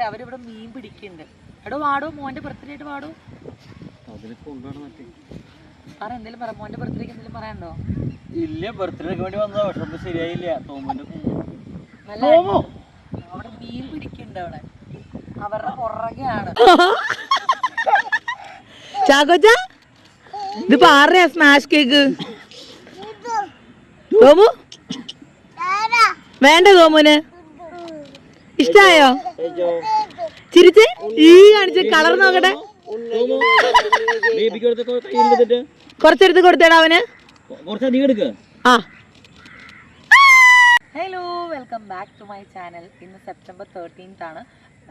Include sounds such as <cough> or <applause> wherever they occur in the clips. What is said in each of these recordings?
പക്ഷെ അവരിവിടെ മീൻ പിടിക്കുന്നുണ്ട്. എടോ വാടോ മോന്റെ ബർത്ത്ഡേ ആയിട്ട് വാടോ പറ എന്തേലും പറ മോന്റെ ബർത്ത്ഡേക്ക് എന്തേലും പറയാനുണ്ടോ? ഇല്ല ബർത്ത്ഡേക്ക് വേണ്ടി വന്നതാ പക്ഷെ ഒന്നും ശരിയായില്ല. തോമന്റെ നല്ല അവിടെ മീൻ പിടിക്കുന്നുണ്ട് അവിടെ. അവരുടെ പുറകെയാണ്. ചാക്കോച്ച ഇത് പാറയാ സ്മാഷ് കേക്ക് തോമു? വേണ്ട തോമുന്. ഇഷ്ടായോ? ചിരിച്ച്? ഈ കാണിച്ച് കളർ നോക്കട്ടെ. കൊറച്ചെടുത്ത് കൊടുത്തേടാ അവന്. ആ. Hello welcome back to my channel ഇന്ന് സെപ്റ്റംബർ തേർട്ടീൻത്ത് ആണ്.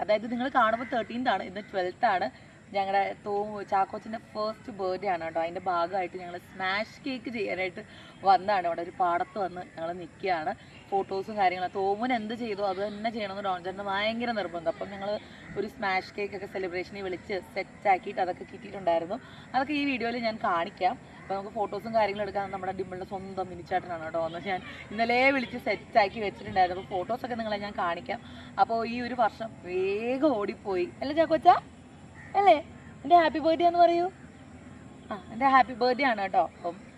അതായത് നിങ്ങൾ കാണുമ്പോൾ തേർട്ടീൻത്ത് ആണ് ഇന്ന് ട്വൽത്ത് ആണ്. ഞങ്ങളുടെ തോ ചാക്കോച്ചിന്റെ ഫസ്റ്റ് ബർത്ത്ഡേ ആണ് കേട്ടോ. അതിന്റെ ഭാഗമായിട്ട് ഞങ്ങൾ സ്മാഷ് കേക്ക് ചെയ്യാനായിട്ട് വന്നതാണ്. അവിടെ ഒരു പാടത്ത് വന്ന് ഞങ്ങൾ നിൽക്കുകയാണ് ഫോട്ടോസും കാര്യങ്ങളും തോമുൻ എന്ത് ചെയ്തു അത് തന്നെ ചെയ്യണമെന്ന് ഡോൺചേട്ടന് ഭയങ്കര നിർബന്ധം. അപ്പം ഞങ്ങൾ ഒരു സ്മാഷ് കേക്ക് ഒക്കെ സെലിബ്രേഷനിൽ വിളിച്ച് സെറ്റ് ആക്കിയിട്ട് അതൊക്കെ കിട്ടിയിട്ടുണ്ടായിരുന്നു. അതൊക്കെ ഈ വീഡിയോയിൽ ഞാൻ കാണിക്കാം. അപ്പോൾ നമുക്ക് ഫോട്ടോസും കാര്യങ്ങളും എടുക്കാൻ നമ്മുടെ ഡിമ്പിളിന്റെ സ്വന്തം മിനിച്ചാട്ടനാണ് കേട്ടോ. എന്ന് ഞാൻ ഇന്നലെ വിളിച്ച് സെറ്റാക്കി വെച്ചിട്ടുണ്ടായിരുന്നു. അപ്പോൾ ഫോട്ടോസൊക്കെ നിങ്ങളെ ഞാൻ കാണിക്കാം. അപ്പോൾ ഈ ഒരു വർഷം വേഗം ഓടിപ്പോയി. അല്ലേ ചാക്കോച്ച? അല്ലേ? എന്റെ ഹാപ്പി ബർത്ത്ഡേ എന്ന് പറയൂ. ആ എന്റെ ഹാപ്പി ബർത്ത്ഡേ ആണ് കേട്ടോ. അപ്പം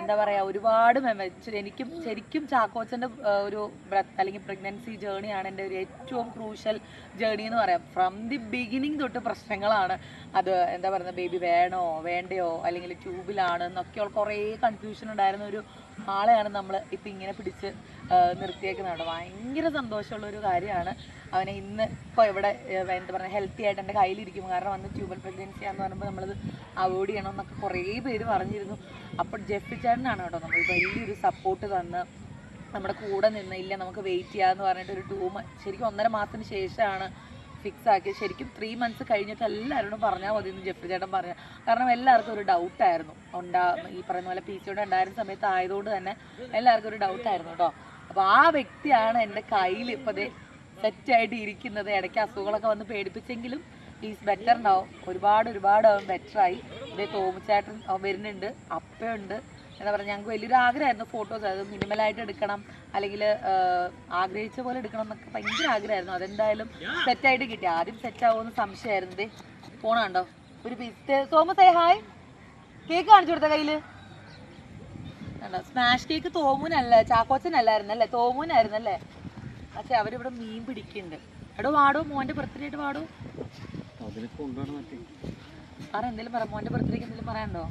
എന്താ പറയാ ഒരുപാട് മെമ്മറി എനിക്കും ശരിക്കും ചാക്കോച്ചന്റെ ഒരു ബ്രത്ത് അല്ലെങ്കിൽ പ്രഗ്നൻസി ജേണിയാണ് എന്റെ ഒരു ഏറ്റവും ക്രൂഷ്യൽ ജേണി എന്ന് പറയാം. ഫ്രം ദി ബിഗിനിങ് തൊട്ട് പ്രശ്നങ്ങളാണ്. അത് എന്താ പറയുന്നത് ബേബി വേണോ വേണ്ടയോ അല്ലെങ്കിൽ ട്യൂബിലാണ് എന്നൊക്കെയുള്ള കുറേ കൺഫ്യൂഷൻ ഉണ്ടായിരുന്ന ഒരു ആളെയാണ് നമ്മൾ ഇപ്പം ഇങ്ങനെ പിടിച്ച് നിർത്തിയേക്കുന്നത് ഭയങ്കര സന്തോഷമുള്ള ഒരു കാര്യമാണ്. അവനെ ഇന്ന് ഇപ്പോൾ ഇവിടെ എന്താ പറയുക ഹെൽത്തി ആയിട്ട് എന്റെ കയ്യിലിരിക്കും കാരണം വന്ന് ട്യൂബൽ പ്രഗ്നൻസി ആണെന്ന് പറയുമ്പോൾ നമ്മളത് അവോയ്ഡ് ചെയ്യണം എന്നൊക്കെ കുറേ പേര് പറഞ്ഞിരുന്നു. അപ്പോൾ ജെഫി ചേട്ടനാണ് കേട്ടോ. നമ്മൾ വലിയൊരു സപ്പോർട്ട് തന്ന് നമ്മുടെ കൂടെ നിന്ന് ഇല്ല നമുക്ക് വെയിറ്റ് ചെയ്യാന്ന് പറഞ്ഞിട്ട് ഒരു ടൂ ശരിക്കും ഒന്നര മാസത്തിന് ശേഷമാണ് ഫിക്സ് ആക്കിയത്. ശരിക്കും ത്രീ മന്ത്സ് കഴിഞ്ഞിട്ട് എല്ലാവരോടും പറഞ്ഞാൽ മതി എന്ന് ജെഫ്രി ചേട്ടൻ പറഞ്ഞു. കാരണം എല്ലാവർക്കും ഒരു ഡൗട്ടായിരുന്നു ഉണ്ടാ ഈ പറയുന്ന പോലെ പി സിയോടെ ഉണ്ടായിരുന്ന സമയത്ത് ആയതുകൊണ്ട് തന്നെ എല്ലാവർക്കും ഒരു ഡൗട്ടായിരുന്നു കേട്ടോ. അപ്പോൾ ആ വ്യക്തിയാണ് എന്റെ കയ്യിൽ ഇപ്പോൾ ദേ സെറ്റായിട്ട് ഇരിക്കുന്നത്. ഇടയ്ക്ക് അസുഖങ്ങളൊക്കെ വന്ന് പേടിപ്പിച്ചെങ്കിലും ഈസ് ബെറ്റർ ഉണ്ടാവും ഒരുപാട് ഒരുപാട് അവൻ ബെറ്ററായി ഇതേ തോമുച്ചേട്ടൻ വരുന്നുണ്ട്. അപ്പയുണ്ട്. എന്താ പറയുക ഞങ്ങൾക്ക് വലിയൊരു ആഗ്രഹമായിരുന്നു ഫോട്ടോസ് അത് മിനിമലായിട്ട് എടുക്കണം അല്ലെങ്കിൽ ആഗ്രഹിച്ച പോലെ എടുക്കണം എന്നൊക്കെ ഭയങ്കര ആഗ്രഹമായിരുന്നു. അതെന്തായാലും സെറ്റായിട്ട് കിട്ടി. ആദ്യം സെറ്റാവുമെന്ന് സംശയമായിരുന്നു. ഫോണുണ്ടോ ഒരു പീസ് തോമസ് ഏ ഹായ് കേക്ക് കാണിച്ചു കൊടുത്ത കയ്യിൽ കണ്ടോ? സ്മാഷ് കേക്ക് തോമൂനല്ല ചാക്കോച്ചനല്ലായിരുന്നു അല്ലേ? തോമൂനായിരുന്നു അല്ലേ? പക്ഷെ അവരിവിടെ മീൻ പിടിക്കുന്നുണ്ട്. എടോ വാടോ മോന്റെ ബർത്ത്ഡേ ആയിട്ട് വാടോ? പറ എന്തെങ്കിലും പറ. മോന്റെ ബർത്ത്ഡേക്ക് എന്തെങ്കിലും പറയാനുണ്ടോ?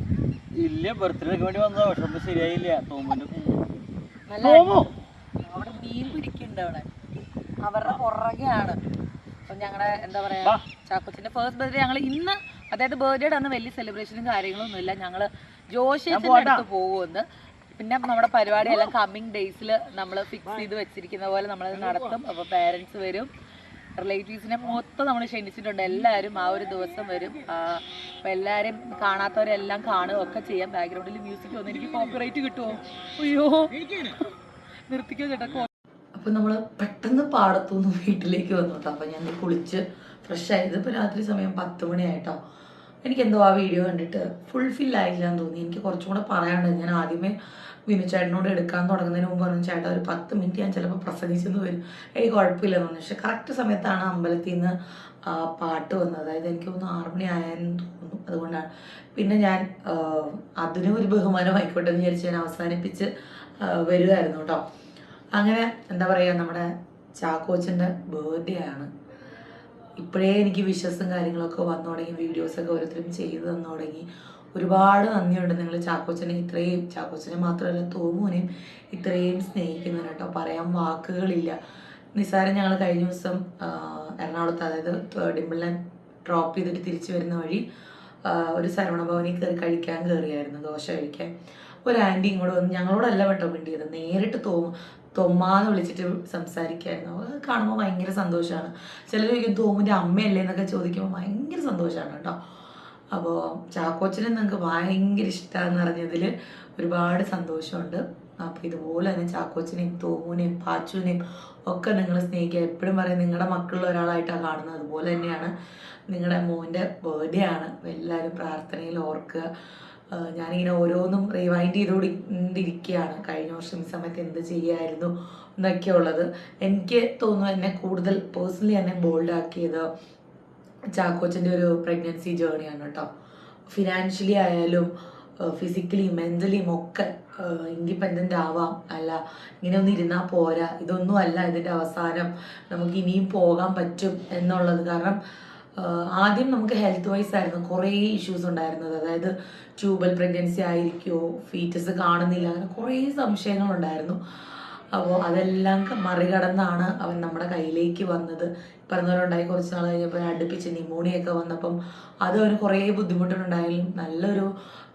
ഇല്ല ബർത്ത്ഡേക്ക് വേണ്ടി വന്നതാ പക്ഷെ ഒന്നും ശരിയായില്ല. തോമുന്റെ നല്ല അവിടെ മീൻ പിടിക്കുന്നുണ്ട് അവിടെ. അവരുടെ പുറകെയാണ്. അപ്പം ഞങ്ങളുടെ എന്താ പറയാ ചാക്കോച്ചിന്റെ ഫസ്റ്റ് ബർത്ത്ഡേ ഞങ്ങൾ ഇന്ന് അതായത് ബർത്ത്ഡേയുടെ അന്ന് വലിയ സെലിബ്രേഷനും കാര്യങ്ങളൊന്നും ഇല്ല ഞങ്ങൾ ജോഷേച്ചിന്റെ അടുത്ത് പോകുമെന്ന് പിന്നെ നമ്മുടെ പരിപാടി എല്ലാം കമ്മിങ് ഡേയ്സിൽ നമ്മൾ ഫിക്സ് ചെയ്ത് വെച്ചിരിക്കുന്ന പോലെ നമ്മളത് നടത്തും. അപ്പോൾ പേരൻസ് വരും. റിലേറ്റീവ്സിനെ മൊത്തം നമ്മൾ ക്ഷണിച്ചിട്ടുണ്ട്. എല്ലാവരും ആ ഒരു ദിവസം വരും. അപ്പം എല്ലാവരും കാണാത്തവരെല്ലാം കാണുക ഒക്കെ ചെയ്യാം. ബാക്ക്ഗ്രൗണ്ടിൽ മ്യൂസിക് വന്ന് എനിക്ക് കോപ്പറേറ്റ് കിട്ടുമോ അയ്യോ. നിർത്തിക്കോ ചേട്ടാ അപ്പം നമ്മൾ പെട്ടെന്ന് പാടത്തുനിന്ന് വീട്ടിലേക്ക് വന്നു കേട്ടോ. അപ്പോൾ ഞാൻ കുളിച്ച് ഫ്രഷ് ആയത് ഇപ്പം രാത്രി സമയം പത്ത് മണിയായിട്ടോ. എനിക്കെന്തോ ആ വീഡിയോ കണ്ടിട്ട് ഫുൾഫിൽ ആയില്ല എന്ന് തോന്നി. എനിക്ക് കുറച്ചും കൂടെ പറയാനുണ്ട്. ഞാൻ ആദ്യമേ വിനു ചേട്ടനോട് എടുക്കാൻ തുടങ്ങുന്നതിന് മുമ്പ് പറഞ്ഞു ചേട്ടാ ഒരു പത്ത് മിനിറ്റ് ഞാൻ ചിലപ്പോൾ പ്രസംഗിച്ചെന്ന് വരും. എനിക്ക് കുഴപ്പമില്ല തോന്നി. പക്ഷെ കറക്റ്റ് സമയത്താണ് അമ്പലത്തിൽ നിന്ന് പാട്ട് വന്നത്. അതായത് എനിക്ക് തോന്നുന്നു ആറ് മണി ആയെന്ന് തോന്നുന്നു. അതുകൊണ്ടാണ്. പിന്നെ ഞാൻ അതിനും ഒരു ബഹുമാനമായിക്കോട്ടെ എന്ന് വിചാരിച്ച് ഞാൻ അവസാനിപ്പിച്ച് വരുമായിരുന്നു കേട്ടോ. അങ്ങനെ എന്താ പറയുക നമ്മുടെ ചാക്കോച്ചന്റെ ബർത്ത്ഡേ ആണ്. ഇപ്പോഴേ എനിക്ക് വിശ്വസും കാര്യങ്ങളൊക്കെ വന്നു തുടങ്ങി വീഡിയോസൊക്കെ ഓരോരുത്തരും ചെയ്തു തന്നു തുടങ്ങി. ഒരുപാട് നന്ദിയുണ്ട് നിങ്ങൾ ചാക്കോച്ചനെ ഇത്രയും ചാക്കോച്ചനെ മാത്രമല്ല തോമുനെയും ഇത്രയും സ്നേഹിക്കുന്നതിന് കേട്ടോ. പറയാൻ വാക്കുകളില്ല. നിസ്സാരം ഞങ്ങൾ കഴിഞ്ഞ ദിവസം എറണാകുളത്ത് അതായത് ഡിമ്പിളിനെ ഡ്രോപ്പ് ചെയ്തിട്ട് തിരിച്ചു വരുന്ന വഴി ഒരു ഭവനിൽ കയറി കഴിക്കാൻ കയറിയായിരുന്നു ദോശ കഴിക്കാൻ. ഒരു ആന്റി ഇങ്ങോട്ട് വന്ന് ഞങ്ങളോടല്ല കേട്ടോ മിണ്ടിയത്. നേരിട്ട് തോമ തൊമ്മാന്ന് വിളിച്ചിട്ട് സംസാരിക്കായിരുന്നു. അത് കാണുമ്പോൾ ഭയങ്കര സന്തോഷമാണ് ചിലർ ചോദിക്കും തോമിന്റെ അമ്മയല്ലേ? എന്നൊക്കെ ചോദിക്കുമ്പോൾ ഭയങ്കര സന്തോഷമാണ് കേട്ടോ. അപ്പോൾ ചാക്കോച്ചനെ നിങ്ങൾക്ക് ഭയങ്കര ഇഷ്ടമാണെന്ന് അറിഞ്ഞതിൽ ഒരുപാട് സന്തോഷമുണ്ട്. അപ്പോൾ ഇതുപോലെ തന്നെ ചാക്കോച്ചനെയും തോമുനെയും പാച്ചുവിനെയും ഒക്കെ നിങ്ങൾ സ്നേഹിക്കുക എപ്പോഴും പറയും. നിങ്ങളുടെ മക്കളിൽ ഒരാളായിട്ടാണ് കാണുന്നത്. അതുപോലെ തന്നെയാണ് നിങ്ങളുടെ മോന്റെ ബർത്ത്ഡേ ആണ്. എല്ലാവരും പ്രാർത്ഥനയിൽ ഓർക്കുക. ഞാനിങ്ങനെ ഓരോന്നും റിവൈൻഡ് ചെയ്തുകൊണ്ടിരിക്കുകയാണ് കഴിഞ്ഞ വർഷം ഈ സമയത്ത് എന്ത് ചെയ്യായിരുന്നു എന്നൊക്കെ ഉള്ളത് എനിക്ക് തോന്നുന്നു എന്നെ കൂടുതൽ പേഴ്സണലി എന്നെ ബോൾഡ് ആക്കിയത് ചാക്കോച്ചന്റെ ഒരു പ്രഗ്നൻസി ജേണിയാണ് കേട്ടോ. ഫിനാൻഷ്യലി ആയാലും ഫിസിക്കലി മെന്റലിയും ഒക്കെ ഇൻഡിപെൻഡന്റ് ആവാം. അല്ല ഇങ്ങനെ ഒന്നും ഇരുന്നാൽ പോരാ. ഇതൊന്നും അല്ല ഇതിന്റെ അവസാനം. നമുക്ക് ഇനിയും പോകാൻ പറ്റും എന്നുള്ളത് കാരണം ആദ്യം നമുക്ക് ഹെൽത്ത് വൈസ് ആയിരുന്നു കുറേ ഇഷ്യൂസ് ഉണ്ടായിരുന്നത്. അതായത് ട്യൂബൽ പ്രഗ്നൻസി ആയിരിക്കുമോ ഫീറ്റസ് കാണുന്നില്ല അങ്ങനെ കുറേ സംശയങ്ങളുണ്ടായിരുന്നു അപ്പോൾ അതെല്ലാം മറികടന്നാണ് അവൻ നമ്മുടെ കയ്യിലേക്ക് വന്നത്. പറഞ്ഞവരുണ്ടായി കുറച്ച് നാൾ കഴിഞ്ഞപ്പോൾ അടുപ്പിച്ച് ന്യൂമോണിയൊക്കെ വന്നപ്പം അത് അവന് കുറേ ബുദ്ധിമുട്ടുണ്ടായാലും നല്ലൊരു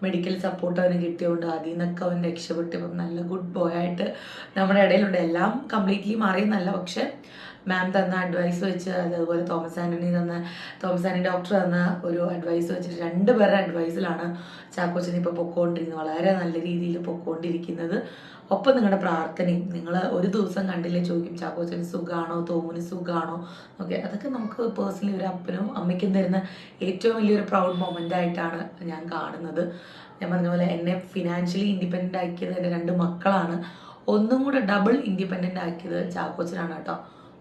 മെഡിക്കൽ സപ്പോർട്ട് അവന് കിട്ടിയതുകൊണ്ട് അതിൽ നിന്നൊക്കെ അവൻ രക്ഷപ്പെട്ടു. ഇപ്പം നല്ല ഗുഡ് ബോയ് ആയിട്ട് നമ്മുടെ ഇടയിലുണ്ട്. എല്ലാം കംപ്ലീറ്റ്ലി മാറിയെന്നല്ല പക്ഷെ മാം തന്ന അഡ്വൈസ് വെച്ച് അതുപോലെ തോമസ് ആന്റണി തന്ന തോമസ് ആന്റണി ഡോക്ടർ തന്ന ഒരു അഡ്വൈസ് വെച്ചിട്ട് രണ്ട് പേരുടെ അഡ്വൈസിലാണ് ചാക്കോച്ചൻ ഇപ്പോൾ പൊക്കോണ്ടിരിക്കുന്നത് വളരെ നല്ല രീതിയിൽ പൊക്കോണ്ടിരിക്കുന്നത്. ഒപ്പം നിങ്ങളുടെ പ്രാർത്ഥനയും നിങ്ങൾ ഒരു ദിവസം കണ്ടില്ലേ ചോദിക്കും ചാക്കോച്ചന് സുഖമാണോ തോമുന് സുഖമാണോ ഓക്കെ അതൊക്കെ നമുക്ക് പേഴ്സണലി ഒരു അപ്പനും അമ്മയ്ക്കും തരുന്ന ഏറ്റവും വലിയൊരു പ്രൗഡ് മൊമെന്റ് ആയിട്ടാണ് ഞാൻ കാണുന്നത്. ഞാൻ പറഞ്ഞ പോലെ എന്നെ ഫിനാൻഷ്യലി ഇൻഡിപെൻഡന്റ് ആക്കിയത് എന്റെ രണ്ട് മക്കളാണ്. ഒന്നും കൂടെ ഡബിൾ ഇൻഡിപെൻഡന്റ് ആക്കിയത് ചാക്കോച്ചനാണ് കേട്ടോ.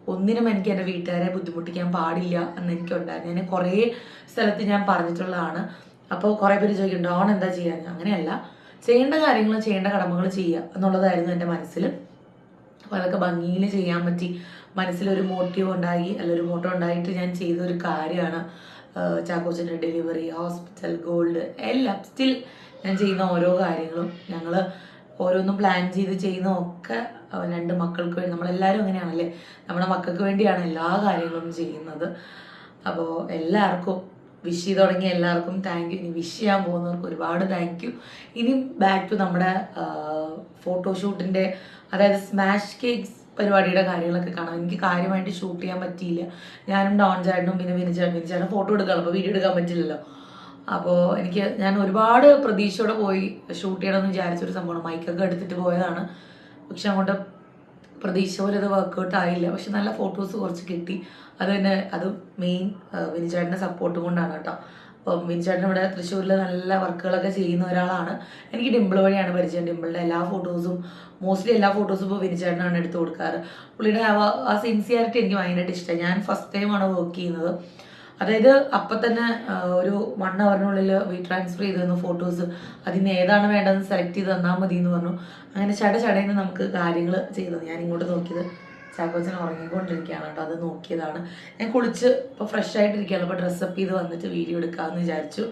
ഒന്നിനും എനിക്ക് എന്റെ വീട്ടുകാരെ ബുദ്ധിമുട്ടിക്കാൻ പാടില്ല എന്ന് എനിക്കുണ്ടായിരുന്നു ഞാൻ കുറേ സ്ഥലത്ത് ഞാൻ പറഞ്ഞിട്ടുള്ളതാണ്. അപ്പോൾ കുറേ പേര് ചോദിക്കുന്നുണ്ട് ഓൺ എന്താ ചെയ്യാൻ അങ്ങനെയല്ല. ചെയ്യേണ്ട കാര്യങ്ങൾ ചെയ്യേണ്ട കടമകൾ ചെയ്യുക എന്നുള്ളതായിരുന്നു എന്റെ മനസ്സിൽ. അപ്പോൾ അതൊക്കെ ഭംഗിയിൽ ചെയ്യാൻ പറ്റി. മനസ്സിലൊരു മോട്ടീവ് ഉണ്ടായി. അല്ല ഒരു മോട്ടോ ഉണ്ടായിട്ട് ഞാൻ ചെയ്ത ഒരു കാര്യമാണ് ചാക്കോച്ചന്റെ ഡെലിവറി ഹോസ്പിറ്റൽ ഗോൾഡ് എല്ലാം. സ്റ്റിൽ ഞാൻ ചെയ്യുന്ന ഓരോ കാര്യങ്ങളും ഞങ്ങൾ ഓരോന്നും പ്ലാൻ ചെയ്ത് ചെയ്യുന്നതൊക്കെ രണ്ട് മക്കൾക്ക് വേണ്ടി. നമ്മളെല്ലാവരും അങ്ങനെയാണല്ലേ? നമ്മുടെ മക്കൾക്ക് വേണ്ടിയാണ് എല്ലാ കാര്യങ്ങളും ചെയ്യുന്നത്. അപ്പോൾ എല്ലാവർക്കും വിഷ് ചെയ്ത് തുടങ്ങിയ എല്ലാവർക്കും താങ്ക് യു ഇനി വിഷ് ചെയ്യാൻ പോകുന്നവർക്ക് ഒരുപാട് താങ്ക് യു ഇനി ബാക്ക് ടു നമ്മുടെ ഫോട്ടോഷൂട്ടിന്റെ അതായത് സ്മാഷ് കേക്ക്സ് പരിപാടിയുടെ കാര്യങ്ങളൊക്കെ കാണാം. എനിക്ക് കാര്യമായിട്ട് ഷൂട്ട് ചെയ്യാൻ പറ്റിയില്ല. ഞാനും ഡോൺ ചേട്ടനും പിന്നെ വിനിച്ചേട്ടൻ വിനിച്ചേട്ടൻ ഫോട്ടോ എടുക്കാം അപ്പോൾ വീഡിയോ എടുക്കാൻ പറ്റില്ലല്ലോ. അപ്പോൾ എനിക്ക് ഞാൻ ഒരുപാട് പ്രതീക്ഷയോടെ പോയി ഷൂട്ട് ചെയ്യണമെന്ന് വിചാരിച്ചൊരു സംഭവമാണ്. മൈക്കൊക്കെ എടുത്തിട്ട് പോയതാണ്. പക്ഷെ അങ്ങോട്ട് പ്രതീക്ഷ പോലെ അത് വർക്കൗട്ട് ആയില്ല. പക്ഷെ നല്ല ഫോട്ടോസ് കുറച്ച് കിട്ടി. അത് തന്നെ അത് മെയിൻ വിനിച്ചേട്ടന്റെ സപ്പോർട്ടും കൊണ്ടാണ് കേട്ടോ. അപ്പം വിനിച്ചേട്ടൻ ഇവിടെ തൃശ്ശൂരിൽ നല്ല വർക്കുകളൊക്കെ ചെയ്യുന്ന ഒരാളാണ്. എനിക്ക് ഡിമ്പിൾ വഴിയാണ് പരിചയം. ഡിമ്പിളിന്റെ എല്ലാ ഫോട്ടോസും മോസ്റ്റ്ലി എല്ലാ ഫോട്ടോസും ഇപ്പോൾ വിനിച്ചേട്ടനാണ് എടുത്ത് കൊടുക്കാറ്. പുള്ളിയുടെ ആ സിൻസിയാരിറ്റി എനിക്ക് ഭയങ്കരമായിട്ട് ഇഷ്ടമായി ഞാൻ ഫസ്റ്റ് ടൈമാണ് വർക്ക് ചെയ്യുന്നത്. അതായത് അപ്പൊ തന്നെ ഒരു വൺ അവറിനുള്ളിൽ വി ട്രാൻസ്ഫർ ചെയ്ത് തന്നു ഫോട്ടോസ് അതിന് ഏതാണ് വേണ്ടതെന്ന് സെലക്ട് ചെയ്ത് തന്നാൽ മതി എന്ന് പറഞ്ഞു. അങ്ങനെ ചട ചടയെന്ന് നമുക്ക് കാര്യങ്ങൾ ചെയ്തു ഞാൻ ഇങ്ങോട്ട് നോക്കിയത്. ചാക്കോച്ചൻ ഉറങ്ങിക്കൊണ്ടിരിക്കുകയാണ് കേട്ടോ. അത് നോക്കിയതാണ്. ഞാൻ കുളിച്ച് ഇപ്പോൾ ഫ്രഷ് ആയിട്ടിരിക്കുകയാണ്. അപ്പോൾ ഡ്രസ്സപ്പ് ചെയ്ത് വന്നിട്ട് വീഡിയോ എടുക്കാമെന്ന് വിചാരിച്ചു.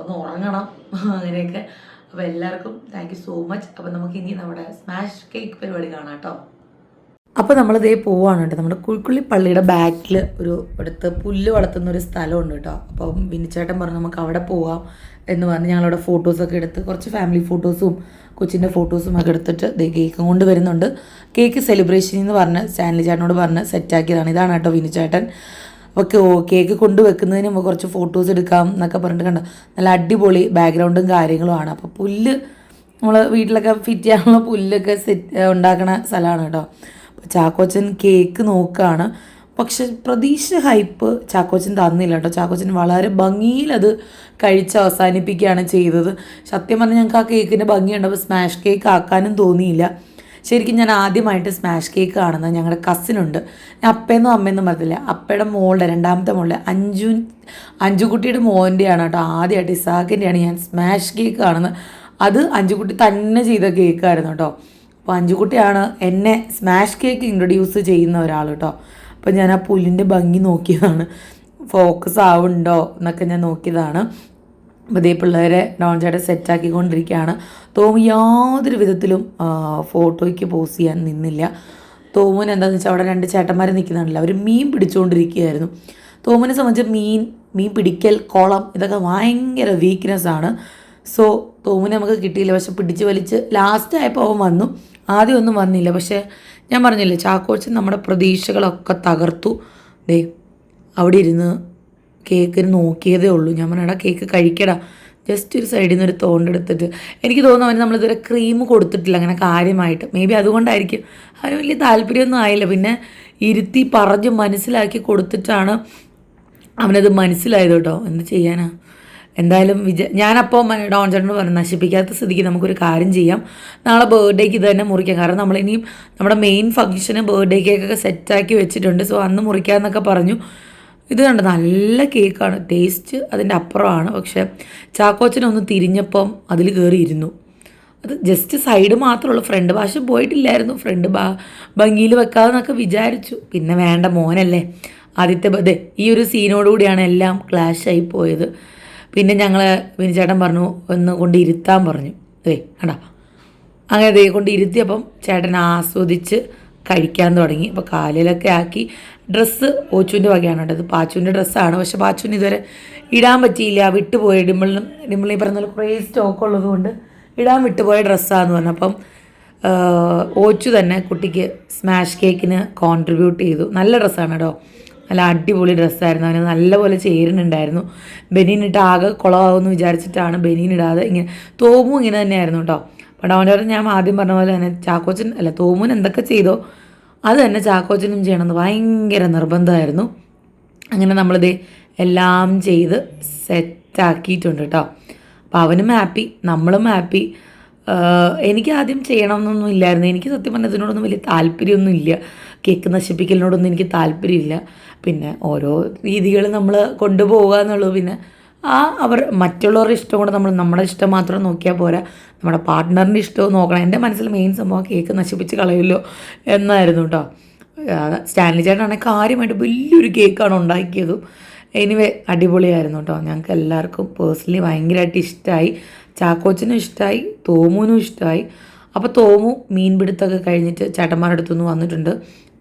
ഒന്ന് ഉറങ്ങണം. <laughs> അങ്ങനെയൊക്കെ. അപ്പോൾ എല്ലാവർക്കും താങ്ക് യു സോ മച്ച് അപ്പോൾ നമുക്ക് ഇനി നമ്മുടെ സ്മാഷ് കേക്ക് പരിപാടി കാണാം കേട്ടോ. അപ്പോൾ നമ്മളിതേ പോവാണ് കേട്ടോ. നമ്മുടെ കുഴിക്കുള്ളി പള്ളിയുടെ ബാക്കിൽ ഒരു അടുത്ത് പുല്ല് വളർത്തുന്ന ഒരു സ്ഥലമുണ്ട് കേട്ടോ. അപ്പം വിനിച്ചേട്ടൻ പറഞ്ഞു നമുക്ക് അവിടെ പോവാം എന്ന് പറഞ്ഞ് ഞങ്ങളവിടെ ഫോട്ടോസൊക്കെ എടുത്ത് കുറച്ച് ഫാമിലി ഫോട്ടോസും കൊച്ചിന്റെ ഫോട്ടോസും ഒക്കെ എടുത്തിട്ട് ദേ കേക്ക് കൊണ്ട് വരുന്നുണ്ട്. കേക്ക് സെലിബ്രേഷൻ എന്ന് പറഞ്ഞ് സ്റ്റാൻലി ചേട്ടനോട് പറഞ്ഞ് സെറ്റാക്കിയതാണ് ഇതാണ് കേട്ടോ വിനിച്ചേട്ടൻ. അപ്പോൾ കേക്ക് കൊണ്ടുവെക്കുന്നതിന് മുമ്പ് കുറച്ച് ഫോട്ടോസ് എടുക്കാം എന്നൊക്കെ പറഞ്ഞിട്ട് കണ്ടോ. നല്ല അടിപൊളി ബാക്ക്ഗ്രൗണ്ടും കാര്യങ്ങളുമാണ്. അപ്പോൾ പുല്ല് നമ്മൾ വീട്ടിലൊക്കെ ഫിറ്റ് ചെയ്യാനുള്ള പുല്ലൊക്കെ സെറ്റ് ഉണ്ടാക്കണ സ്ഥലമാണ് കേട്ടോ. ചാക്കോച്ചൻ കേക്ക് നോക്കുകയാണ്. പക്ഷെ പ്രതീക്ഷ ഹൈപ്പ് ചാക്കോച്ചൻ തന്നില്ല കേട്ടോ. ചാക്കോച്ചൻ വളരെ ഭംഗിയിൽ അത് കഴിച്ച് അവസാനിപ്പിക്കുകയാണ് ചെയ്തത്. സത്യം പറഞ്ഞാൽ ഞങ്ങൾക്ക് ആ കേക്കിന്റെ ഭംഗിയുണ്ട് അപ്പോൾ സ്മാഷ് കേക്ക് ആക്കാനും തോന്നിയില്ല. ശരിക്കും ഞാൻ ആദ്യമായിട്ട് സ്മാഷ് കേക്ക് കാണുന്നത് ഞങ്ങളുടെ കസിനുണ്ട്. ഞാൻ അപ്പയെന്നും അമ്മയെന്നും പറഞ്ഞില്ല. അപ്പയുടെ മോളുടെ രണ്ടാമത്തെ മോളുടെ അഞ്ചു അഞ്ചുകുട്ടിയുടെ മോന്റെയാണ് കേട്ടോ. ആദ്യമായിട്ട് ഇസാക്കിന്റെയാണ് ഞാൻ സ്മാഷ് കേക്ക് കാണുന്നത്. അത് അഞ്ചുകുട്ടി തന്നെ ചെയ്ത കേക്കായിരുന്നു കേട്ടോ. അപ്പോൾ അഞ്ചുകുട്ടിയാണ് എന്നെ സ്മാഷ് കേക്ക് ഇൻട്രൊഡ്യൂസ് ചെയ്യുന്ന ഒരാൾ കേട്ടോ അപ്പോൾ ഞാൻ ആ പുല്ലിന്റെ ഭംഗി നോക്കിയതാണ്. ഫോക്കസ് ആവുന്നുണ്ടോ എന്നൊക്കെ ഞാൻ നോക്കിയതാണ്. അപ്പോൾ ഇതേ പിള്ളേരെ ഡോൺ ചേട്ടൻ സെറ്റാക്കിക്കൊണ്ടിരിക്കുകയാണ് തോമു യാതൊരു വിധത്തിലും ഫോട്ടോയ്ക്ക് പോസ് ചെയ്യാൻ നിന്നില്ല. തോമുന് എന്താണെന്ന് വെച്ചാൽ അവിടെ രണ്ട് ചേട്ടന്മാർ നിൽക്കുന്നുണ്ടല്ലോ. അവർ മീൻ പിടിച്ചുകൊണ്ടിരിക്കുകയായിരുന്നു തോമുനെ സംബന്ധിച്ച് മീൻ മീൻ പിടിക്കൽ കോളം ഇതൊക്കെ ഭയങ്കര വീക്ക്നെസ്സാണ് സോ തോമുനെ നമുക്ക് കിട്ടിയില്ല. പക്ഷെ പിടിച്ച് വലിച്ച് ലാസ്റ്റ് ആയപ്പോൾ അവൻ വന്നു. ആദ്യം ഒന്നും വന്നില്ല. പക്ഷേ ഞാൻ പറഞ്ഞില്ലേ ചാക്കോച്ചൻ നമ്മുടെ പ്രതീക്ഷകളൊക്കെ തകർത്തു. ദേ അവിടെ ഇരുന്ന് കേക്കിന് നോക്കിയതേ ഉള്ളൂ. ഞാൻ പറഞ്ഞാ കേക്ക് കഴിക്കടാ. ജസ്റ്റ് ഒരു സൈഡിൽ നിന്ന് ഒരു തോണ്ടെടുത്തിട്ട് എനിക്ക് തോന്നുന്നു അവന് നമ്മളിതുവരെ ക്രീം കൊടുത്തിട്ടില്ല അങ്ങനെ കാര്യമായിട്ട്. മേ ബി അതുകൊണ്ടായിരിക്കും. അവന് വലിയ താല്പര്യമൊന്നും ആയില്ല. പിന്നെ ഇരുത്തി പറഞ്ഞ് മനസ്സിലാക്കി കൊടുത്തിട്ടാണ് അവനത് മനസ്സിലായത് കേട്ടോ. എന്ത് ചെയ്യാനാ? എന്തായാലും വിജ ഞാനപ്പോൾ ഡോൺ ചേട്ടനോട് പറഞ്ഞു നശിപ്പിക്കാത്ത സ്ഥിതിക്ക് നമുക്കൊരു കാര്യം ചെയ്യാം. നാളെ ബർത്ത്ഡേക്ക് ഇത് തന്നെ മുറിക്കാം. കാരണം നമ്മളിനിയും നമ്മുടെ മെയിൻ ഫംഗ്ഷന് ബർത്ത്ഡേ കേക്കൊക്കെ സെറ്റാക്കി വെച്ചിട്ടുണ്ട്. സോ അന്ന് മുറിക്കാമെന്നൊക്കെ പറഞ്ഞു. ഇത് കണ്ട് നല്ല കേക്കാണ് ടേസ്റ്റ് അതിന്റെ അപ്പുറമാണ്. പക്ഷേ ചാക്കോച്ചനൊന്ന് തിരിഞ്ഞപ്പം അതിൽ കയറിയിരുന്നു അത് ജസ്റ്റ് സൈഡ് മാത്രമുള്ളൂ ഫ്രണ്ട് ഭാഷ പോയിട്ടില്ലായിരുന്നു. ഫ്രണ്ട് ഭാ ഭംഗിയിൽ വെക്കാമെന്നൊക്കെ വിചാരിച്ചു. പിന്നെ വേണ്ട മോനല്ലേ. ആദ്യത്തെ ബർത്ത് ഈ ഒരു സീനോടുകൂടിയാണ് എല്ലാം ക്ലാഷ് ആയി പോയത്. പിന്നെ ഞങ്ങൾ വിനിച്ചേട്ടൻ പറഞ്ഞു ഒന്ന് കൊണ്ട് ഇരുത്താൻ പറഞ്ഞു. ഏയ് കണ്ടാ? അങ്ങനെ ദേ കൊണ്ട് ഇരുത്തിയപ്പം ചേട്ടൻ ആസ്വദിച്ച് കഴിക്കാൻ തുടങ്ങി. അപ്പോൾ കാലിലൊക്കെ ആക്കി. ഡ്രസ്സ് ഓച്ചുവിന്റെ വകയാണ് കേട്ടത് പാച്ചുവിന്റെ ഡ്രസ്സാണ്. പക്ഷെ പാച്ചുവിന് ഇതുവരെ ഇടാൻ പറ്റിയില്ല. വിട്ടുപോയി. ഡിമ്പിളിനും ഡിമ്പിളിനെ പറഞ്ഞ പോലെ കുറേ സ്റ്റോക്ക് ഉള്ളതുകൊണ്ട് ഇടാൻ വിട്ടുപോയ ഡ്രസ്സാന്ന് പറഞ്ഞു. അപ്പം ഓച്ചു തന്നെ കുട്ടിക്ക് സ്മാഷ് കേക്കിന് കോൺട്രിബ്യൂട്ട് ചെയ്തു. നല്ല ഡ്രസ്സാണ് കേട്ടോ. നല്ല അടിപൊളി ഡ്രസ്സായിരുന്നു. അവന് നല്ലപോലെ ചേരുന്നുണ്ടായിരുന്നു. ബനീൻ ഇട്ട് ആകെ കുളമാകുമെന്ന് വിചാരിച്ചിട്ടാണ് ഇടാതെ ഇങ്ങനെ തോമും ഇങ്ങനെ തന്നെയായിരുന്നു കേട്ടോ അപ്പോൾ അവന്റെ ഞാൻ ആദ്യം പറഞ്ഞ പോലെ തന്നെ ചാക്കോച്ചൻ അല്ല തോമുൻ എന്തൊക്കെ ചെയ്തോ അത് തന്നെ ചാക്കോച്ചനും ചെയ്യണമെന്ന് ഭയങ്കര നിർബന്ധമായിരുന്നു. അങ്ങനെ നമ്മളിത് എല്ലാം ചെയ്ത് സെറ്റാക്കിയിട്ടുണ്ട് കേട്ടോ അപ്പോൾ അവനും ഹാപ്പി നമ്മളും ഹാപ്പി എനിക്ക് ആദ്യം ചെയ്യണമെന്നൊന്നും ഇല്ലായിരുന്നു. എനിക്ക് സത്യം പറഞ്ഞാൽ ഇതിനോടൊന്നും വലിയ താല്പര്യമൊന്നും ഇല്ല കേക്ക് നശിപ്പിക്കലിനോടൊന്നും എനിക്ക് താല്പര്യമില്ല. പിന്നെ ഓരോ രീതികൾ നമ്മൾ കൊണ്ടുപോവുക എന്നുള്ളത് പിന്നെ ആ അവർ മറ്റുള്ളവരുടെ ഇഷ്ടം കൊണ്ട് നമ്മൾ നമ്മുടെ ഇഷ്ടം മാത്രം നോക്കിയാൽ പോരാ. നമ്മുടെ പാർട്ട്ണറിന്റെ ഇഷ്ടവും നോക്കണം. എന്റെ മനസ്സിൽ മെയിൻ സംഭവം കേക്ക് നശിപ്പിച്ച് കളയുമല്ലോ എന്നായിരുന്നു കേട്ടോ. സ്റ്റാൻലി ചേട്ടനാണെങ്കിൽ കാര്യമായിട്ട് വലിയൊരു കേക്കാണ് ഉണ്ടാക്കിയതും. എനിവേ അടിപൊളിയായിരുന്നു കേട്ടോ. ഞങ്ങൾക്ക് എല്ലാവർക്കും പേഴ്സണലി ഭയങ്കരമായിട്ട് ഇഷ്ടമായി. ചാക്കോച്ചനും ഇഷ്ടമായി തോമുനും ഇഷ്ടമായി. അപ്പോൾ തോമു മീൻപിടുത്തമൊക്കെ കഴിഞ്ഞിട്ട് ചേട്ടന്മാരുടെ അടുത്തുനിന്ന് വന്നിട്ടുണ്ട്.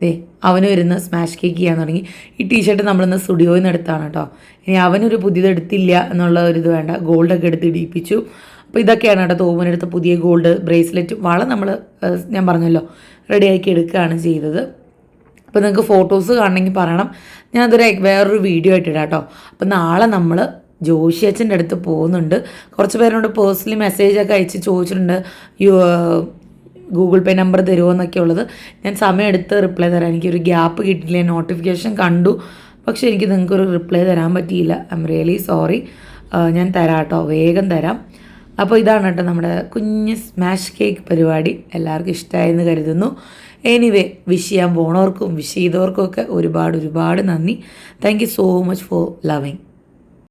ദേ അവന് വരുന്ന സ്മാഷ് കേക്ക് ചെയ്യാൻ തുടങ്ങി. ഈ ടീഷർട്ട് നമ്മളിന്ന് സ്റ്റുഡിയോയിൽ നിന്ന് എടുത്താണ് കേട്ടോ ഇനി അവനൊരു പുതിയത് എടുത്തില്ല എന്നുള്ള ഒരു ഇത് വേണ്ട. ഗോൾഡൊക്കെ എടുത്ത് ഇടിയിപ്പിച്ചു. അപ്പോൾ ഇതൊക്കെയാണ് കേട്ടോ തോമനെടുത്ത പുതിയ ഗോൾഡ് ബ്രേസ്ലെറ്റ് വള നമ്മൾ ഞാൻ പറഞ്ഞല്ലോ റെഡിയാക്കി എടുക്കുകയാണ് ചെയ്തത്. അപ്പോൾ നിങ്ങൾക്ക് ഫോട്ടോസ് കാണണമെങ്കിൽ പറയണം. ഞാൻ അതൊരു വേറൊരു വീഡിയോ ആയിട്ട് ഇടാം കേട്ടോ അപ്പോൾ നാളെ നമ്മൾ ജോഷി അച്ഛന്റെ അടുത്ത് പോകുന്നുണ്ട്. കുറച്ച് പേരോട് പേഴ്സണലി മെസ്സേജൊക്കെ അയച്ച് ചോദിച്ചിട്ടുണ്ട്. ഗൂഗിൾ പേ നമ്പർ തരുമോ എന്നൊക്കെ ഉള്ളത്. ഞാൻ സമയം എടുത്ത് റിപ്ലൈ തരാം. എനിക്കൊരു ഗ്യാപ്പ് കിട്ടിയില്ല നോട്ടിഫിക്കേഷൻ കണ്ടു. പക്ഷേ എനിക്ക് നിങ്ങൾക്കൊരു റിപ്ലൈ തരാൻ പറ്റിയില്ല. ഐ എം റിയലി സോറി ഞാൻ തരാം കേട്ടോ. വേഗം തരാം. അപ്പോൾ ഇതാണ് കേട്ടോ നമ്മുടെ കുഞ്ഞ് സ്മാഷ് കേക്ക് പരിപാടി. എല്ലാവർക്കും ഇഷ്ടമായെന്ന് കരുതുന്നു. എനിവേ വിഷ് ചെയ്യാൻ പോണവർക്കും വിഷ് ചെയ്തവർക്കും ഒക്കെ ഒരുപാട് ഒരുപാട് നന്ദി. Thank you so much for loving